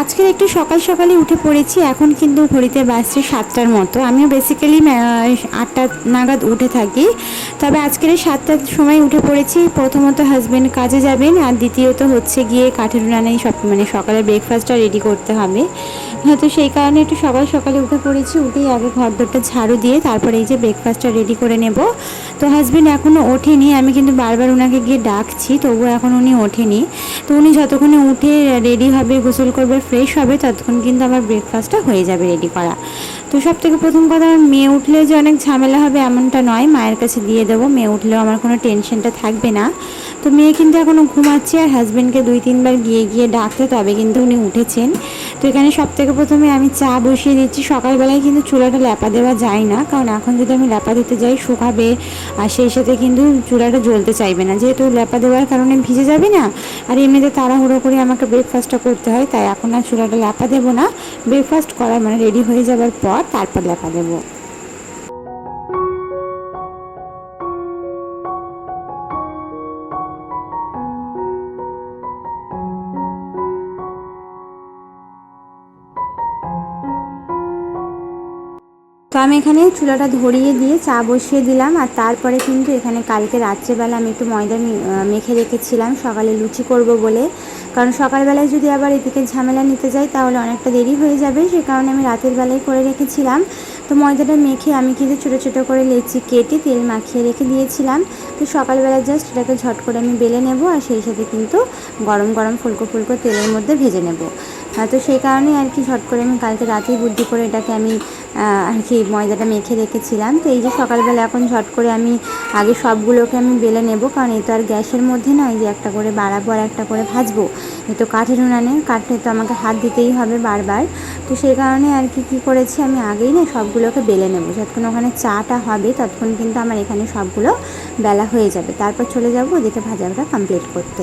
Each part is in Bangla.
আজকের একটু সকাল সকালে উঠে পড়েছি, এখন কিন্তু ঘড়িতে বাজছে সাতটার মতো। আমিও বেসিক্যালি আটটা নাগাদ উঠে থাকি। তবে আজকের সাতটার সময় উঠে পড়েছি, প্রথমত হাজব্যান্ড কাজে যাবেন, আর দ্বিতীয়ত হচ্ছে গিয়ে কাঠের উনানেই সব মানে সকালে ব্রেকফাস্টটা রেডি করতে হবে। হয়তো সেই কারণে একটু সকাল সকালে উঠে পড়েছি, উঠেই আগে ঘর দরটা ঝাড়ু দিয়ে তারপরে এই যে ব্রেকফাস্টটা রেডি করে নেব। তো হাজব্যান্ড এখনও ওঠেনি, আমি কিন্তু বারবার ওনাকে গিয়ে ডাকছি, তবুও এখন উনি ওঠেনি। তো উনি যতক্ষণে উঠে রেডি হবে, গোসল করবে ফ্রেশ হবে ততক্ষণ কিন্তু আমার ব্রেকফাস্টটা হয়ে যাবে রেডি করা। তো সব থেকে প্রথম কথা আমার মেয়ে উঠলে যে অনেক ঝামেলা হবে এমনটা নয়। মায়ের কাছে দিয়ে দেবো, মেয়ে উঠলেও আমার কোনো টেনশনটা থাকবে না। তো মেয়ে কিন্তু এখনও ঘুমাচ্ছে আর হাজব্যান্ডকে দুই, তিনবার গিয়ে গিয়ে ডাকতে, তবে কিন্তু উনি উঠেছেন। তো এখানে সব থেকে প্রথমে আমি চা বসিয়ে দিচ্ছি। সকালবেলায় কিন্তু চুলাটা ল্যাপা দেওয়া যায় না, কারণ এখন যদি আমি ল্যাপা দিতে যাই, শুকাবে আর সেই সাথে কিন্তু চুলাটা জ্বলতে চাইবে না। যেহেতু ল্যাপা দেওয়ার কারণে ভিজে যাবে না, আর এমনিতে তাড়াহুড়ো করে আমাকে ব্রেকফাস্টটা করতে হয়, তাই এখন আর চুলাটা ল্যাপা দেবো না। ব্রেকফাস্ট করা মানে রেডি হয়ে যাওয়ার পর তারপর ল্যাপা দেবো। তো আমি এখানে চুলাটা ধরিয়ে দিয়ে চা বসিয়ে দিলাম, আর তারপরে কিন্তু এখানে কালকে রাত্রেবেলা আমি একটু ময়দা মেখে রেখেছিলাম, সকালে লুচি করব বলে। কারণ সকালবেলায় যদি আবার এদিকে ঝামেলা নিতে যাই, তাহলে অনেকটা দেরি হয়ে যাবে। সে কারণে আমি রাতের বেলায় করে রেখেছিলাম। তো ময়দাটা মেখে আমি কিন্তু ছোটো ছোটো করে লেচি কেটে তেল মাখিয়ে রেখে দিয়েছিলাম। তো সকালবেলা জাস্ট এটাকে ঝট করে আমি বেলে নেব আর সেই সাথে কিন্তু গরম গরম ফুলকো ফুলকো তেলের মধ্যে ভেজে নেব। তো সেই কারণেই আর কি ঝট করে আমি কালকে রাতেই বুদ্ধি করে এটাকে আমি আর কি ময়দাটা মেখে রেখেছিলাম। তো এই যে সকালবেলা এখন ঝট করে আমি আগে সবগুলোকে আমি বেলে নেব, কারণ এই তো আর গ্যাসের মধ্যে নয় যে একটা করে বাড়াবো আর একটা করে ভাজবো। এ তো কাঠের উনানে, কাঠে তো আমাকে হাত দিতেই হবে বারবার। তো সেই কারণে আর কি, কী করেছি আমি আগেই না সবগুলোকে বেলে নেব। যতক্ষণ ওখানে চাটা হবে, ততক্ষণ কিন্তু আমার এখানে সবগুলো বেলা হয়ে যাবে। তারপর চলে যাব ওদিকে ভাজাটা কমপ্লিট করতে।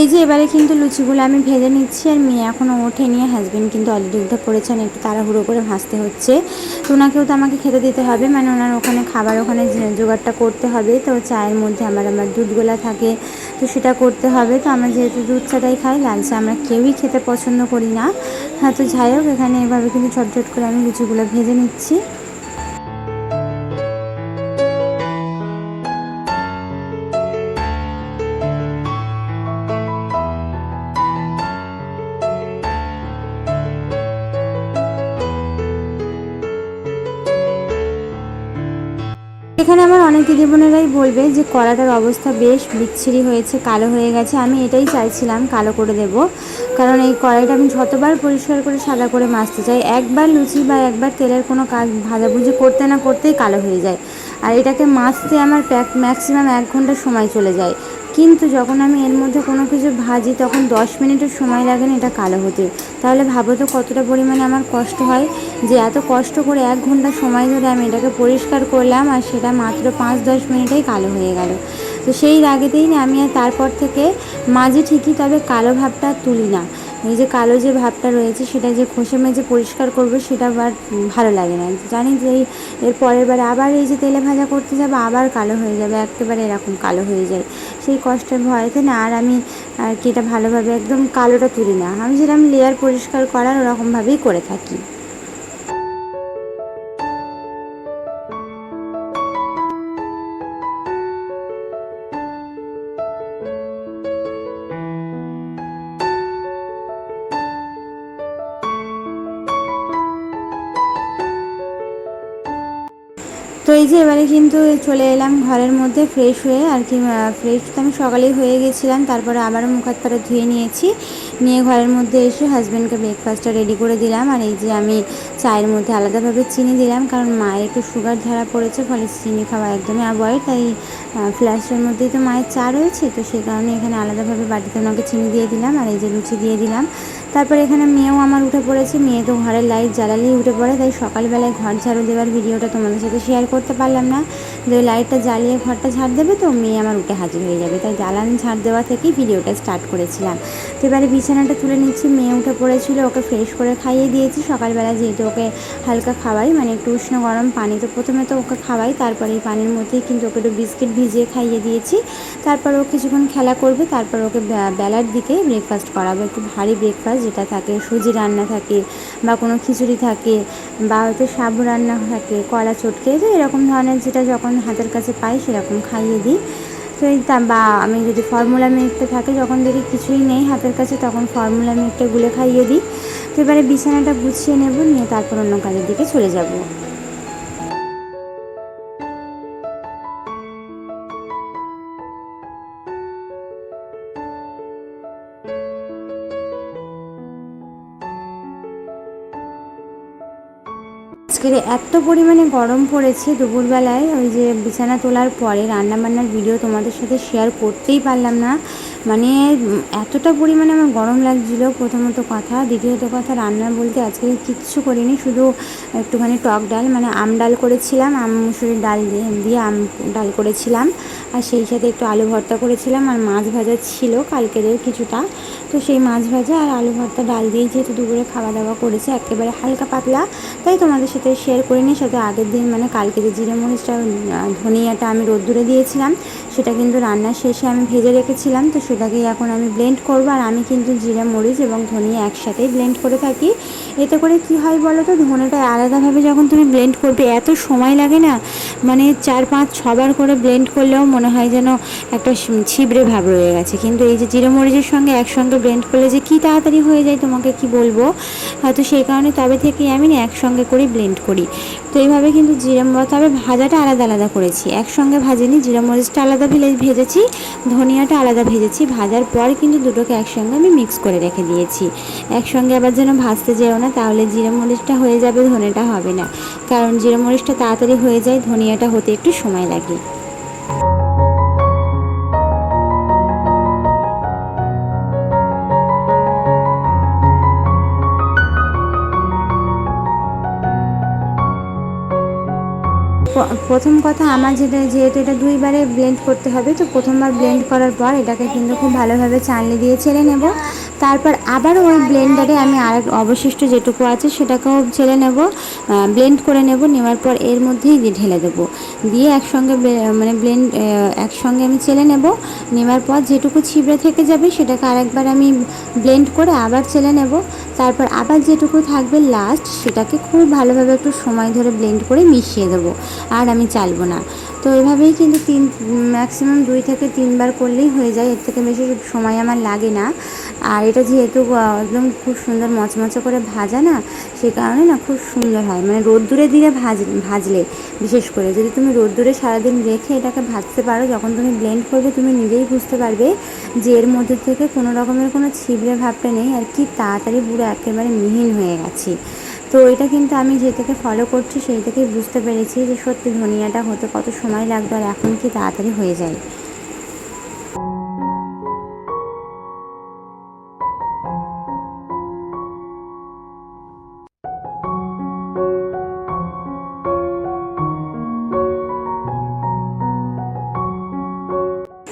এই যে এবারে কিন্তু লুচিগুলো আমি ভেজে নিচ্ছি আর মেয়ে এখনও ওঠে নিয়ে হাজব্যান্ড কিন্তু অলরেডি উঠে পড়েছেন একটু তাড়াহুড়ো করে ভাজতে হচ্ছে। তো ওনাকেও তো আমাকে খেতে দিতে হবে মানে ওনার ওখানে খাবার, ওখানে জোগাড়টা করতে হবে, তো চায়ের মধ্যে আমার আমার দুধগোলা থাকে, তো সেটা করতে হবে। তো আমরা যেহেতু দুধ চাটাই খাই লাল চা আমরা কেউই খেতে পছন্দ করি না। হ্যাঁ তো যাই হোক, এখানে এভাবে কিন্তু ঝটঝট করে আমি লুচিগুলো ভেজে নিচ্ছি। এখানে আমার অনেক দিদি বোনেরাই বলবে যে কড়াটার অবস্থা বেশ বিচ্ছিরি হয়েছে, কালো হয়ে গেছে। আমি এটাই চাইছিলাম, কালো করে দেব। কারণ এই কড়াইটা আমি যতবার পরিষ্কার করে সাদা করে মাজতে চাই, একবার লুচি বা একবার তেলের কোনো কাজ ভাজাভুজি করতে না করতেই কালো হয়ে যায়। আর এটাকে মাছতে আমার প্যাক ম্যাক্সিমাম এক ঘণ্টা সময় চলে যায়। কিন্তু যখন আমি এর মধ্যে কোনো কিছু ভাজি, তখন দশ মিনিটের সময় লাগে না এটা কালো হতে। তাহলে ভাবো তো কতটা পরিমাণে আমার কষ্ট হয় যে এত কষ্ট করে এক ঘণ্টা সময় ধরে আমি এটাকে পরিষ্কার করলাম আর সেটা মাত্র পাঁচ দশ মিনিটেই কালো হয়ে গেল। তো সেই রাগেতেই না আমি আর তারপর থেকে মাঝে ঠিকই তবে কালো ভাবটা তুলি না। এই যে কালো যে ভাবটা রয়েছে, সেটা যে ঘষে মেজে পরিষ্কার করব, সেটা আবার ভালো লাগে না। জানি যে এর পরের বারে আবার এই যে তেলে ভাজা করতে যাব, আবার কালো হয়ে যাবে, একেবারে এরকম কালো হয়ে যায়। সেই কষ্টের ভয়েতে না আর আমি আর কি এটা ভালোভাবে একদম কালোটা তুলি না। আমি যেরকম লেয়ার পরিষ্কার করার ওরকমভাবেই করে থাকি। তো এই যে এবারে কিন্তু চলে এলাম ঘরের মধ্যে ফ্রেশ হয়ে, আর কি ফ্রেশ তো আমি সকালেই হয়ে গেছিলাম, তারপরে আবারও মুখ হাত পাটা ধুয়ে নিয়েছি। নিয়ে ঘরের মধ্যে এসে হাজব্যান্ডকে ব্রেকফাস্টটা রেডি করে দিলাম, আর এই যে আমি চায়ের মধ্যে আলাদাভাবে চিনি দিলাম, কারণ মায়ের একটু সুগার ধরা পড়েছে, ফলে চিনি খাওয়া একদমই অ্যাভয়েড তাই ফ্ল্যাশের মধ্যেই তো মায়ের চা রয়েছে, তো সেই কারণে এখানে আলাদাভাবে বাটিতে ওনাকে চিনি দিয়ে দিলাম, আর এই যে লুচি দিয়ে দিলাম। তারপর এখানে মেয়েও আমার উঠে পড়েছে। মেয়ে তো ঘরের লাইট জ্বালালেই উঠে পড়ে। তাই সকালবেলায় ঘর ঝাড়ু দেওয়ার ভিডিওটা তোমাদের সাথে শেয়ার করতে পারলাম না। যে লাইটটা জ্বালিয়ে ঘরটা ঝাড় দেবে তো মেয়ে আমার উঠে হাজির হয়ে যাবে। তাই জ্বালান ঝাড় দেওয়া থেকেই ভিডিওটা স্টার্ট করেছিলাম। তো এবারে বিছানাটা তুলে নিচ্ছি। মেয়ে উঠে পড়েছিল। ওকে ফ্রেশ করে খাইয়ে দিয়েছি। সকালবেলা যেহেতু ওকে হালকা খাওয়াই মানে একটু উষ্ণ গরম পানি তো প্রথমে তো ওকে খাওয়াই, তারপরে এই পানির মধ্যেই কিন্তু ওকে একটু বিস্কিট ভিজিয়ে খাইয়ে দিয়েছি। তারপর ও কিছুক্ষণ খেলা করবে। তারপর ওকে বেলার দিকে ব্রেকফাস্ট করাবো। একটু ভারী ব্রেকফাস্ট যেটা থাকে, সুজি রান্না থাকে বা কোনো খিচুড়ি থাকে বা হয়তো সাবু রান্না থাকে কলা চটকে, তো এরকম ধরনের যেটা যখন হাতের কাছে পাই সেরকম খাইয়ে দিই। তো বা আমি যদি ফর্মুলা মিল্কটা থাকে, যখন দেখি কিছুই নেই হাতের কাছে, তখন ফর্মুলা মিল্কটা গুলে খাইয়ে দিই। তো এবারে বিছানাটা গুছিয়ে নেব, নিয়ে তারপর অন্য কাজের দিকে চলে যাব। আজকের এত পরিমাণে গরম পড়েছে দুপুরবেলায়, ওই যে বিছানা তোলার পরে রান্নাবান্নার ভিডিও তোমাদের সাথে শেয়ার করতেই পারলাম না। মানে এতটা পরিমাণে আমার গরম লাগছিল। প্রথমত কথা, দ্বিতীয়ত কথা, রান্না বলতে আজকে কিচ্ছু করিনি, শুধু একটুখানি টক ডাল মানে আম ডাল করেছিলাম, আম, মুসুরির ডাল দিয়ে দিয়ে আম ডাল করেছিলাম। আর সেই সাথে একটু আলু ভর্তা করেছিলাম, আর মাছ ভাজা ছিল কালকের কিছুটা। তো সেই মাছ ভাজা আর আলু ভর্তা ডাল দিয়ে যেহেতু দুপুরে খাওয়া দাওয়া করেছে, একেবারে হালকা পাতলা। তাই তোমাদের সাথে শেয়ার করিনি, সাথে আগের দিন মানে কালকে যে জিরে মরিচটা ধনিয়াটা আমি রোদ্দুরে দিয়েছিলাম সেটা কিন্তু রান্নার শেষে আমি ভেজে রেখেছিলাম, তো সেটাকেই এখন আমি ব্লেন্ড করব। আর আমি কিন্তু জিরা, মরিচ এবং ধনিয়া একসাথেই ব্লেন্ড করে থাকি। এতে করে কি হয় বলো তো? ধনেটা আলাদাভাবে যখন তুমি ব্লেন্ড করবে, এত সময় লাগে না? মানে চার পাঁচ, ছবার করে ব্লেন্ড করলেও মনে হয় যেন একটা ছিবড়ে ভাব রয়ে গেছে। কিন্তু এই যে জিরে মরিচের সঙ্গে একসঙ্গে ব্লেন্ড করলে যে কী তাড়াতাড়ি হয়ে যায় তোমাকে কি বলব? হয়তো সেই কারণে তবে থেকেই আমি না একসঙ্গে করেই ব্লেন্ড করি। তো এইভাবে কিন্তু জিরে তবে ভাজাটা আলাদা আলাদা করেছি। একসঙ্গে ভাজিনি জিরা মরিচটা আলাদা ভেজেছি, ধনিয়াটা আলাদা ভেজেছি। ভাজার পর কিন্তু দুটোকে একসঙ্গে আমি মিক্স করে রেখে দিয়েছি। একসঙ্গে আবার যেন ভাজতে যেও তাহলে জিরা মরিচটা হয়ে যাবে, ধনেটা হবে না। কারণ জিরা মরিচটা তাড়াতাড়ি হয়ে যায়, ধনিয়াটা হতে একটু সময় লাগে। প্রথম কথা আমার যেটা, যেহেতু এটা দুইবারে ব্লেন্ড করতে হবে, তো প্রথমবার ব্লেন্ড করার পর এটাকে কিন্তু খুব ভালোভাবে চালনি দিয়ে ছেড়ে নেব। তারপর আবার ওই ব্লেন্ডারে আমি আর অবশিষ্ট যেটুকু আছে সেটাকেও ছেড়ে নেব ব্লেন্ড করে নেব, নেওয়ার পর এর মধ্যেই ঢেলে দেবো। দিয়ে একসঙ্গে মানে ব্লেন্ড একসঙ্গে আমি চেলে নেব, নেওয়ার পর যেটুকু ছিবড়ে থেকে যাবে সেটাকে আরেকবার আমি ব্লেন্ড করে আবার চেলে নেব। তারপর আবার যেটুকু থাকবে লাস্ট সেটাকে খুব ভালোভাবে একটু সময় ধরে ব্লেন্ড করে মিশিয়ে দেবো, আর আমি চালবো না। তো এভাবেই কিন্তু তিন ম্যাক্সিমাম দুই থেকে তিনবার করলেই হয়ে যায়, এর থেকে বেশি সময় আমার লাগে না। আর এটা যেহেতু একদম খুব সুন্দর মচমচে করে ভাজা না, সে কারণে না খুব সুন্দর হয়। মানে রোদ্দুরে দিলে ভাজ, ভাজলে, বিশেষ করে। যদি তুমি রোদ্দুরে সারাদিন রেখে এটাকে ভাজতে পারো, যখন তুমি ব্লেন্ড করবে, তুমি নিজেই বুঝতে পারবে যে এর মধ্যে থেকে কোনো রকমের কোনো ছিবড়ে ভাবটা নেই আর কি তাড়াতাড়ি পুরো একেবারে মিহিন হয়ে গেছে। তো এটা কিন্তু আমি যে থেকে ফলো করছি, সেই থেকেই বুঝতে পেরেছি যে সত্যি ধনিয়াটা হতে কত সময় লাগবে আর এখন কি তাড়াতাড়ি হয়ে যায়।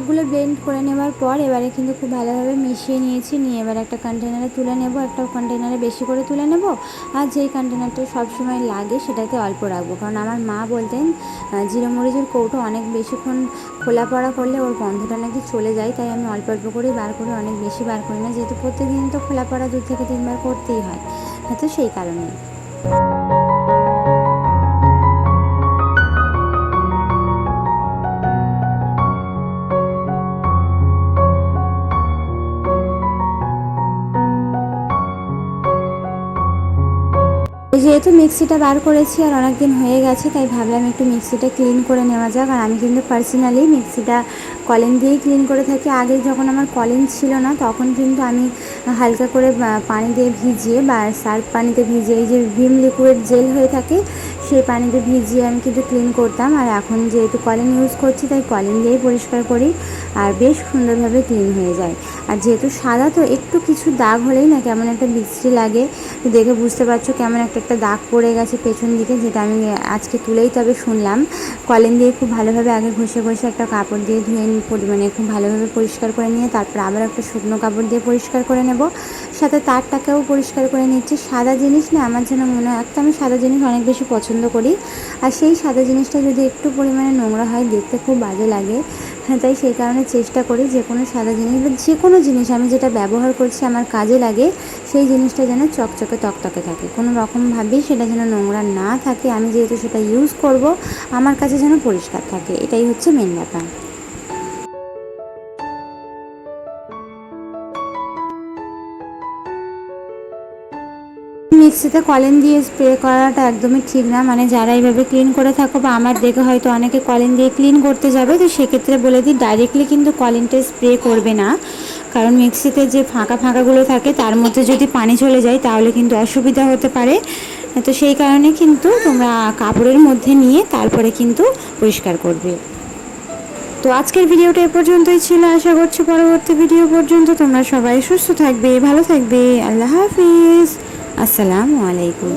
সবগুলো ব্লেন্ড করে নেওয়ার পর এবারে কিন্তু খুব ভালোভাবে মিশিয়ে নিয়েছি। নিয়ে এবার একটা কন্টেনারে তুলে নেব, একটা কন্টেনারে বেশি করে তুলে নেব। আর যেই কন্টেনারটা সবসময় লাগে সেটাতে অল্প রাখব। কারণ আমার মা বলতেন জিরে মরিচের কৌটো অনেক বেশিক্ষণ খোলা পড়া করলে ওর গন্ধটা নাকি চলে যায়। তাই আমি অল্প অল্প করেই বার করি অনেক বেশি বার করি না। যেহেতু প্রত্যেকদিন তো খোলা পড়া দু থেকে তিনবার করতেই হয়। হয়তো সেই কারণে যেহেতু মিক্সিটা বার করেছি আর অনেক দিন হয়ে গেছে, তাই ভাবলাম একটু মিক্সিটা ক্লিন করে নেওয়া যাক। আর আমি কিন্তু পার্সোনালি মিক্সিটা কলিন দিয়েই ক্লিন করে থাকি। আগে যখন আমার কলিন ছিল না, তখন কিন্তু আমি হালকা করে পানি দিয়ে ভিজিয়ে বা সার্ফ পানিতে ভিজিয়ে এই যে ভিম লিকুইড জেল হয়ে থাকে সেই পানিতে ভিজিয়ে আমি কিন্তু ক্লিন করতাম। আর এখন যেহেতু কলিন ইউজ করছি, তাই কলিন দিয়েই পরিষ্কার করি। আর বেশ সুন্দরভাবে ক্লিন হয়ে যায়। আর যেহেতু সাদা, তো একটু কিছু দাগ হলেই না কেমন একটা বিশ্রী লাগে। দেখে বুঝতে পারছ কেমন একটা একটা দাগ পড়ে গেছে পেছন দিকে, যেটা আমি আজকে তুলেই তবে শুনলাম। কলিন দিয়ে খুব ভালোভাবে আগে ঘষে ঘষে একটা কাপড় দিয়ে ধুয়ে মানে খুব ভালোভাবে পরিষ্কার করে নিয়ে, তারপর আবার একটা শুকনো কাপড় দিয়ে পরিষ্কার করে নেব। সাথে তারটাকেও পরিষ্কার করে নিচ্ছি। সাদা জিনিস না, আমার যেন মনে হয়, একটা আমি সাদা জিনিস অনেক বেশি পছন্দ করি। আর সেই সাদা জিনিসটা যদি একটু পরিমাণে নোংরা হয়, দেখতে খুব বাজে লাগে। হ্যাঁ তাই সেই কারণে চেষ্টা করি যে কোনো সাদা জিনিস বা যে কোনো জিনিস আমি যেটা ব্যবহার করছি, আমার কাজে লাগে, সেই জিনিসটা যেন চকচকে তকতকে থাকে। কোনো রকমভাবেই সেটা যেন নোংরা না থাকে। আমি যেহেতু সেটা ইউজ করব, আমার কাছে যেন পরিষ্কার থাকে। এটাই হচ্ছে মেন ব্যাপার। মিক্সিতে কলিন দিয়ে স্প্রে করাটা একদমই ঠিক না। মানে যারা এইভাবে ক্লিন করে থাকো বা আমার দেখে হয়তো অনেকে কলিন দিয়ে ক্লিন করতে যাবে, তো সেক্ষেত্রে বলে দিই ডাইরেক্টলি কিন্তু কলিনটা স্প্রে করবে না। কারণ মিক্সিতে যে ফাঁকা ফাঁকাগুলো থাকে, তার মধ্যে যদি পানি চলে যায়, তাহলে কিন্তু অসুবিধা হতে পারে। তো সেই কারণে কিন্তু তোমরা কাপড়ের মধ্যে নিয়ে তারপরে কিন্তু পরিষ্কার করবে। তো আজকের ভিডিওটা এ পর্যন্তই ছিল। আশা করছি পরবর্তী ভিডিও পর্যন্ত তোমরা সবাই সুস্থ থাকবে, ভালো থাকবে। আল্লাহ হাফিজ। আসসালামু আলাইকুম।